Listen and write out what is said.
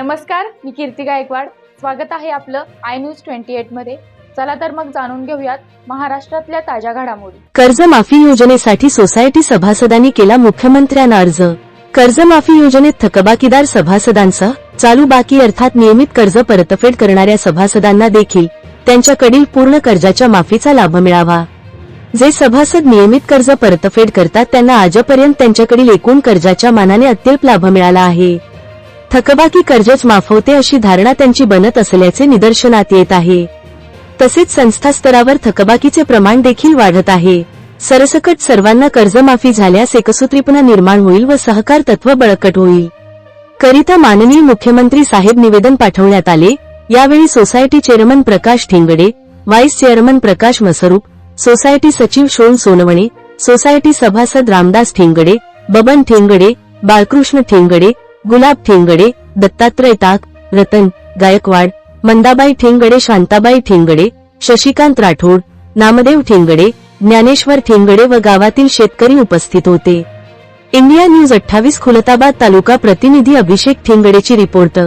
नमस्कार मी कीर्ती गायकवाड. स्वागत आहे आपलं आय न्यूज ट्वेंटी एटमध्ये. चला तर मग जाणून घेऊयात महाराष्ट्रातल्या ताज्या घडामोडी. कर्जमाफी योजनेसाठी सोसायटी सभासदांनी केला मुख्यमंत्र्यांना अर्ज. कर्जमाफी योजनेत थकबाकीदार सभासदांसह चालू बाकी अर्थात नियमित कर्ज परतफेड करणाऱ्या सभासदांना देखील त्यांच्याकडील पूर्ण कर्जाच्या माफीचा लाभ मिळावा. जे सभासद नियमित कर्ज परतफेड करतात त्यांना आजपर्यंत त्यांच्याकडील एकूण कर्जाच्या मानाने अत्यल्प लाभ मिळाला आहे. थकबाकी कर्जच माफवते अशी धारणा त्यांची बनत असल्याचे निदर्शनात येत आहे. तसेच संस्था स्तरावर थकबाकीचे प्रमाण देखील वाढत आहे. सरसकट सर्वांना कर्जमाफी झाल्यास एकसूत्रीपणा निर्माण होईल व सहकार तत्व बळकट होईल. करिता माननीय मुख्यमंत्री साहेब निवेदन पाठवण्यात आले. यावेळी society chairman Prakash Thingde vice chairman Prakash Masrup society सचिव शोन सोनवणे सोसायटी सभासद रामदास ठिंगडे बबन ठिंगडे बाळकृष्ण ठिंगडे गुलाब ठेंगडे दत्तात्रय ताक रतन गायकवाड मंदाबाई ठेंगडे शांताबाई ठेंगडे शशिकांत राठोड नामदेव ठेंगडे ज्ञानेश्वर ठेंगडे व गावातील शेतकरी उपस्थित होते. इंडिया न्यूज अठ्ठावीस खुलताबाद तालुका प्रतिनिधी अभिषेक ठेंगडेची रिपोर्ट.